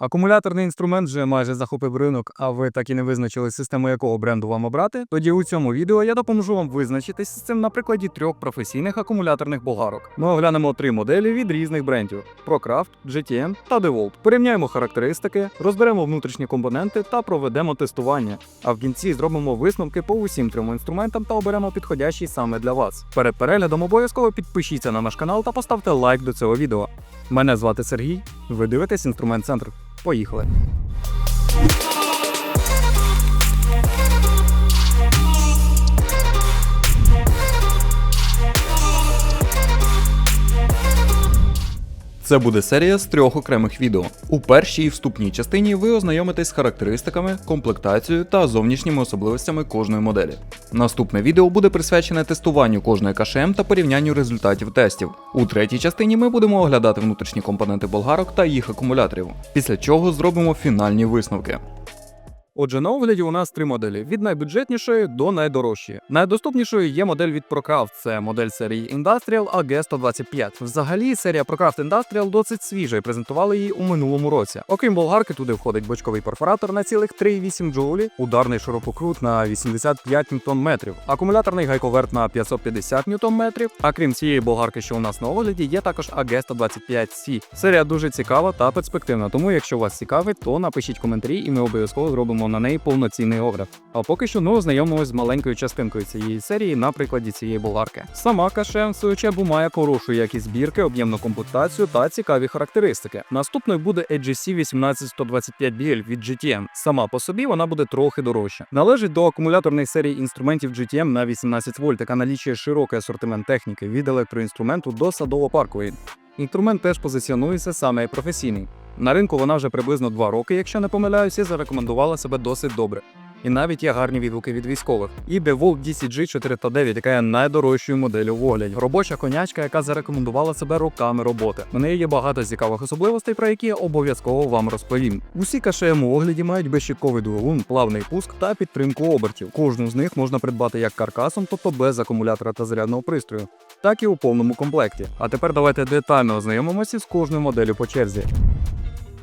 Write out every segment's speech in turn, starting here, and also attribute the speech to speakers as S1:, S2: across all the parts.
S1: Акумуляторний інструмент вже майже захопив ринок, а ви так і не визначили систему якого бренду вам обрати. Тоді у цьому відео я допоможу вам визначитись з цим на прикладі трьох професійних акумуляторних болгарок. Ми оглянемо три моделі від різних брендів: ProCraft, GTM та DeWalt. Порівняємо характеристики, розберемо внутрішні компоненти та проведемо тестування. А в кінці зробимо висновки по усім трьом інструментам та оберемо підходящий саме для вас. Перед переглядом обов'язково підпишіться на наш канал та поставте лайк до цього відео. Мене звати Сергій. Ви дивитесь інструмент центр. Поїхали.
S2: Це буде серія з трьох окремих відео. У першій і вступній частині ви ознайомитесь з характеристиками, комплектацією та зовнішніми особливостями кожної моделі. Наступне відео буде присвячене тестуванню кожної КШМ та порівнянню результатів тестів. У третій частині ми будемо оглядати внутрішні компоненти болгарок та їх акумуляторів, після чого зробимо фінальні висновки.
S1: Отже, на огляді у нас три моделі: від найбюджетнішої до найдорожчої. Найдоступнішою є модель від ProCraft, це модель серії Industrial AG125. Взагалі, серія ProCraft Industrial досить свіжа і презентували її у минулому році. Окрім болгарки, туди входить бочковий перфоратор на цілих 3,8 джоулі, ударний ширококрут на 85 Нм, акумуляторний гайковерт на 550 Нм. А крім цієї болгарки, що у нас на огляді, є також AG125C. Серія дуже цікава та перспективна, тому якщо вас цікавить, то напишіть коментарі, і ми обов'язково зробимо на неї повноцінний огляд. А поки що ми ознайомимося з маленькою частинкою цієї серії на прикладі цієї болгарки. Сама кашем в свою чергу має хорошу якість збірки, об'ємну комплектацію та цікаві характеристики. Наступною буде AGC 18125BL від GTM. Сама по собі вона буде трохи дорожча. Належить до акумуляторної серії інструментів GTM на 18 вольт, яка налічує широкий асортимент техніки від електроінструменту до садово-паркової. Інструмент теж позиціонується саме як професійний. На ринку вона вже приблизно 2 роки, якщо не помиляюся, зарекомендувала себе досить добре. І навіть є гарні відгуки від військових. І DeWalt DCG 409, яка є найдорожчою моделлю в огляді. Робоча конячка, яка зарекомендувала себе роками роботи. У неї є багато цікавих особливостей, про які я обов'язково вам розповім. Усі КШМ у огляді мають безщитковий двигун, плавний пуск та підтримку обертів. Кожну з них можна придбати як каркасом, тобто без акумулятора та зарядного пристрою, так і у повному комплекті. А тепер давайте детально ознайомимося з кожною моделлю по черзі.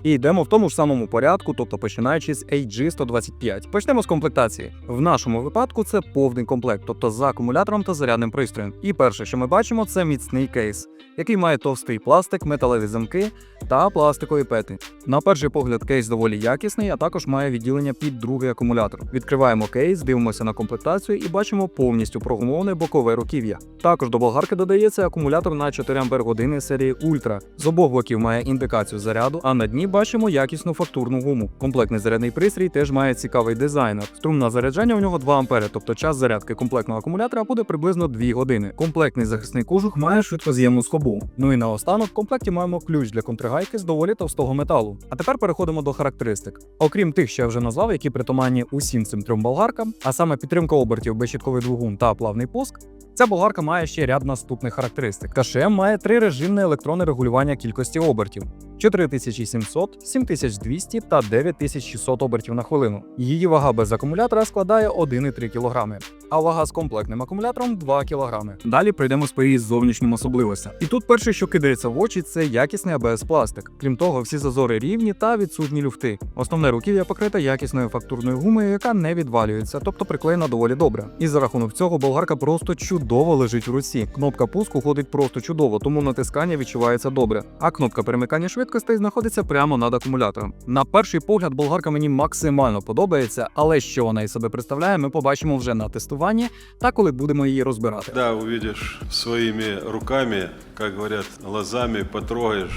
S1: І йдемо в тому ж самому порядку, тобто починаючи з AG125. Почнемо з комплектації. В нашому випадку це повний комплект, тобто з акумулятором та зарядним пристроєм. І перше, що ми бачимо, це міцний кейс, який має товстий пластик, металеві замки та пластикові пети. На перший погляд, кейс доволі якісний, а також має відділення під другий акумулятор. Відкриваємо кейс, дивимося на комплектацію і бачимо повністю прогумоване бокове руків'я. Також до болгарки додається акумулятор на 4 Ах серії Ультра. З обох боків має індикацію заряду, а на дні бачимо якісну фактурну гуму. Комплектний зарядний пристрій теж має цікавий дизайнер. Струм на заряджання у нього 2 А, тобто час зарядки комплектного акумулятора буде приблизно 2 години. Комплектний захисний кожух має швидкоз'ємну скобу. Ну і наостанок в комплекті маємо ключ для контргайки з доволі товстого металу. А тепер переходимо до характеристик. Окрім тих, що я вже назвав, які притаманні усім цим трьом болгаркам, а саме підтримка обертів, безщитковий двигун та плавний пуск. Ця болгарка має ще ряд наступних характеристик. КШМ має три режимне електронне регулювання кількості обертів: 4700, 7200 та 9600 обертів на хвилину. Її вага без акумулятора складає 1,3 кг, а вага з комплектним акумулятором 2 кг. Далі пройдемо по її зовнішнім особливостям. І тут перше, що кидається в очі, це якісний АБС пластик. Крім того, всі зазори рівні та відсутні люфти. Основне руків'я покрите якісною фактурною гумою, яка не відвалюється, тобто приклеєна доволі добре. І за рахунок цього болгарка просто чудово лежить в руці. Кнопка пуску ходить просто чудово, тому натискання відчувається добре. А кнопка перемикання швидкостей знаходиться прямо над акумулятором. На перший погляд, болгарка мені максимально подобається, але що вона із себе представляє, ми побачимо вже на тестуванні та коли будемо її розбирати.
S3: Да, увидиш своїми руками, как говорять, глазами потрогаєш.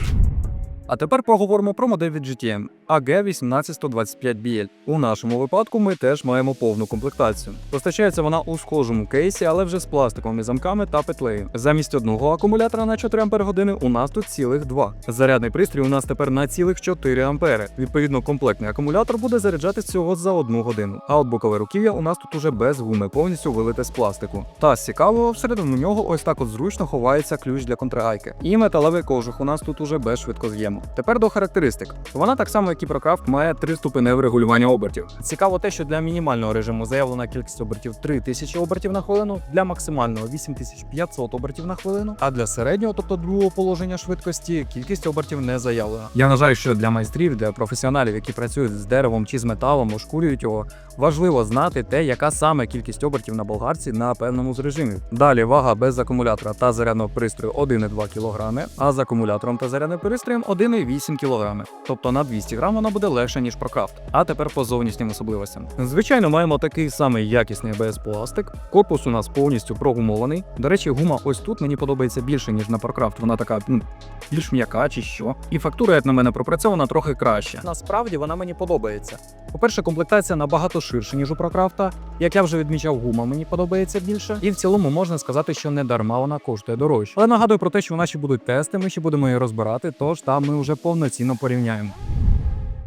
S1: А тепер поговоримо про модель від GTM AG18125BL. У нашому випадку ми теж маємо повну комплектацію. Постачається вона у схожому кейсі, але вже з пластиковими замками та петлею. Замість одного акумулятора на 4 Ах у нас тут цілих два. Зарядний пристрій у нас тепер на цілих 4 ампери. Відповідно, комплектний акумулятор буде заряджати всього за одну годину. А от бокове руків'я у нас тут уже без гуми, повністю вилите з пластику. Та з цікавого, всередину нього ось так от зручно ховається ключ для контргайки. І металевий кожух у нас тут уже без швидкоз'єму. Тепер до характеристик. Вона так само, як ProCraft, має триступеневе регулювання обертів. Цікаво те, що для мінімального режиму заявлена кількість обертів 3000 обертів на хвилину, для максимального 8500 обертів на хвилину, а для середнього, тобто другого положення швидкості, кількість обертів не заявлена. Я вважаю, що для майстрів, для професіоналів, які працюють з деревом чи з металом, ошкурюють його, важливо знати те, яка саме кількість обертів на болгарці на певному з режимів. Далі вага без акумулятора та зарядного пристрою 1,2 кг, а з акумулятором та зарядним пристроєм 1,8 кг. Тобто на 200 грам вона буде легше, ніж прокрафт. А тепер по зовнішнім особливостям. Звичайно, маємо такий самий якісний АБС пластик. Корпус у нас повністю прогумований. До речі, гума ось тут мені подобається більше, ніж на прокрафт. Вона така ну, більш м'яка чи що. І фактура, як на мене, пропрацьована трохи краще. Насправді вона мені подобається. По-перше, комплектація набагато ширша, ніж у прокрафта. Як я вже відмічав, гума мені подобається більше. І в цілому можна сказати, що не дарма вона коштує дорожче. Але нагадую про те, що у нас ще будуть тести, ми ще будемо її розбирати, тож там ми вже повноцінно порівняємо.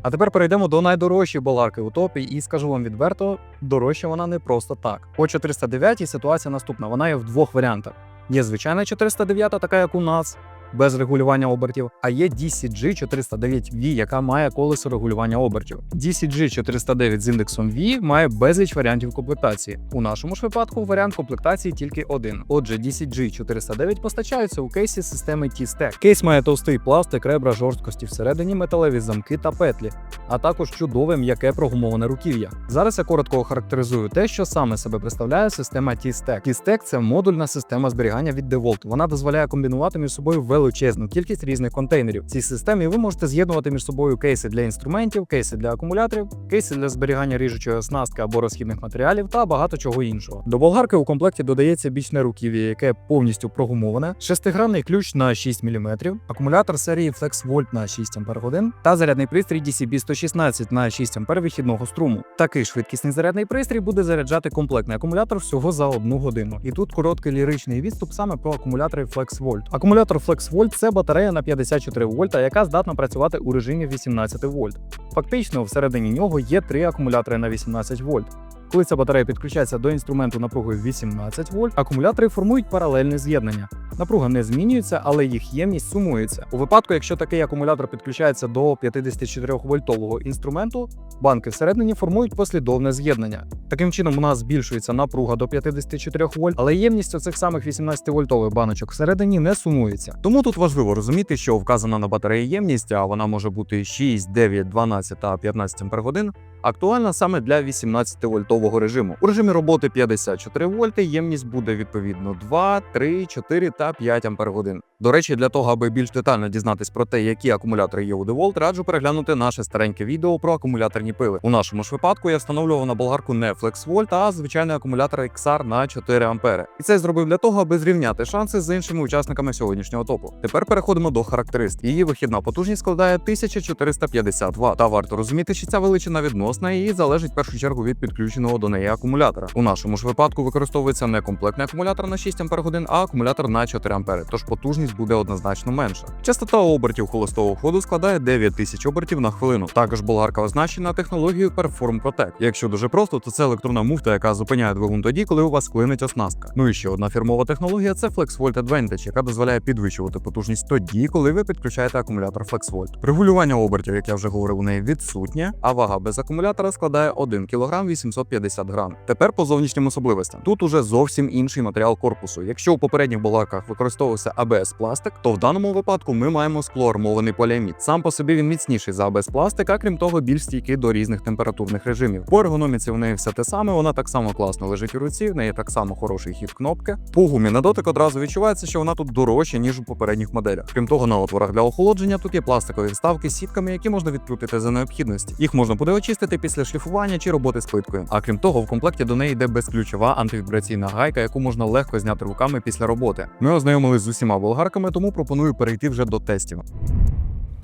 S1: А тепер перейдемо до найдорожчої болгарки у топі, і скажу вам відверто, дорожча вона не просто так. По 409 ситуація наступна. Вона є в двох варіантах. Є звичайна 409, така як у нас, без регулювання обертів, а є DCG 409V, яка має колесо регулювання обертів. DCG 409 з індексом V має безліч варіантів комплектації. У нашому ж випадку варіант комплектації тільки один. Отже, DCG 409 постачаються у кейсі системи T-Stack. Кейс має товстий пластик, ребра жорсткості всередині, металеві замки та петлі, а також чудове м'яке прогумоване руків'я. Зараз я коротко охарактеризую те, що саме себе представляє система T-Stack. T-Stack – це модульна система зберігання від DeWalt. Вона дозволяє комбінувати між собою величезну кількість різних контейнерів. В цій системі ви можете з'єднувати між собою кейси для інструментів, кейси для акумуляторів, кейси для зберігання ріжучої оснастки або розхідних матеріалів та багато чого іншого. До болгарки у комплекті додається бічне руків'я, яке повністю прогумоване, шестигранний ключ на 6 мм, акумулятор серії FlexVolt на 6 Ах та зарядний пристрій DCB 116 на 6 А вихідного струму. Такий швидкісний зарядний пристрій буде заряджати комплектний акумулятор всього за одну годину. І тут короткий ліричний відступ саме про акумулятори FlexVolt. Акумулятор FlexVolt – це батарея на 54 вольта, яка здатна працювати у режимі 18 вольт. Фактично, всередині нього є три акумулятори на 18 вольт. Коли ця батарея підключається до інструменту напругою 18 вольт, акумулятори формують паралельне з'єднання. Напруга не змінюється, але їх ємність сумується. У випадку, якщо такий акумулятор підключається до 54 вольтового інструменту, банки всередині формують послідовне з'єднання. Таким чином, у нас збільшується напруга до 54 вольт, але ємність оцих самих 18 вольтових баночок всередині не сумується. Тому тут важливо розуміти, що вказана на батареї ємність, а вона може бути 6, 9, 12 та 15 ампер-годин, актуальна саме для 18 вольтового режиму. У режимі роботи 54 вольти ємність буде відповідно 2, 3, 4 та 5 ампер-годин. До речі, для того, аби більш детально дізнатись про те, які акумулятори є у DeWalt, раджу переглянути наше стареньке відео про акумуляторні пили. У нашому ж випадку я встановлював на болгарку не FlexVolt, а звичайний акумулятор XR на 4 ампери. І це зробив для того, аби зрівняти шанси з іншими учасниками сьогоднішнього топу. Тепер переходимо до характеристик. Її вихідна потужність складає 1450 Вт. Та варто розуміти, що ця величина відносна і залежить в першу чергу від підключеного до неї акумулятора. У нашому ж випадку використовується не комплектний акумулятор на 6 ампер а акумулятор на 4 ампери, тож потужність буде однозначно менша. Частота обертів холостого ходу складає 9000 обертів на хвилину. Також болгарка оснащена технологією Perform Protect. Якщо дуже просто, то це електронна муфта, яка зупиняє двигун тоді, коли у вас клинить оснастка. Ну і ще одна фірмова технологія це FlexVolt Advantage, яка дозволяє підвищувати потужність тоді, коли ви підключаєте акумулятор FlexVolt. Регулювання обертів, як я вже говорив, у неї відсутнє, а вага без акумулятора складає 1 кг 850 грам. Тепер по зовнішнім особливостям. Тут уже зовсім інший матеріал корпусу. Якщо у попередніх болгарках використовувався ABS пластик, то в даному випадку ми маємо склоармований поліамід. Сам по собі він міцніший за ABS пластик, а крім того, більш стійкий до різних температурних режимів. По ергономіці в неї все те саме, вона так само класно лежить у руці, в неї так само хороший хід кнопки. По гумі на дотик одразу відчувається, що вона тут дорожча, ніж у попередніх моделях. Крім того, на отворах для охолодження тут є пластикові вставки з сітками, які можна відкрутити за необхідності. Їх можна буде очистити після шліфування чи роботи з плиткою. А крім того, в комплекті до неї йде безключова антивібраційна гайка, яку можна легко зняти руками після роботи. Ми ознайомились з усіма болгарками, тому пропоную перейти вже до тестів.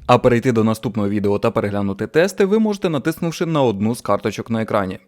S2: А перейти до наступного відео та переглянути тести ви можете натиснувши на одну з карточок на екрані.